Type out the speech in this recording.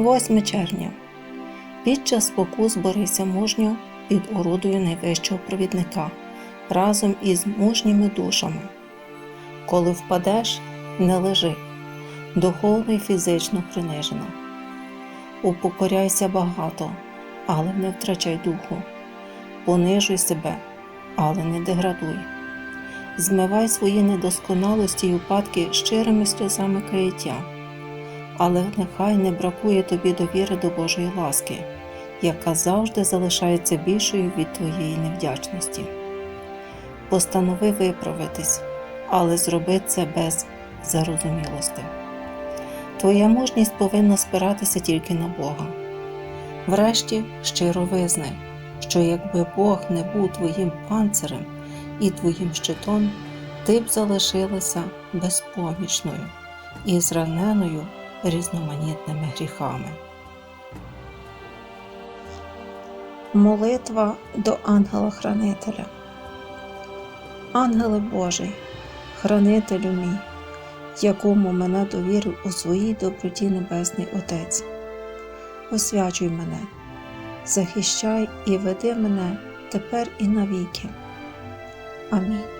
8 червня. Під час спокус борися мужньо під орудою найвищого провідника разом із мужніми душами. Коли впадеш, не лежи, духовно і фізично принижено. Упокоряйся багато, але не втрачай духу. Понижуй себе, але не деградуй. Змивай свої недосконалості й упадки щирими сльозами каяття, але нехай не бракує тобі довіри до Божої ласки, яка завжди залишається більшою від твоєї невдячності. Постанови виправитись, але зроби це без зарозумілости. Твоя мужність повинна спиратися тільки на Бога. Врешті щиро визнай, що якби Бог не був твоїм панцирем і твоїм щитом, ти б залишилася безпомічною і зраненою різноманітними гріхами. Молитва до ангела-хранителя. Ангеле Божий, хранителю мій, якому мене довірив у своїй доброті Небесний Отець. Освячуй мене, захищай і веди мене тепер і навіки. Амінь.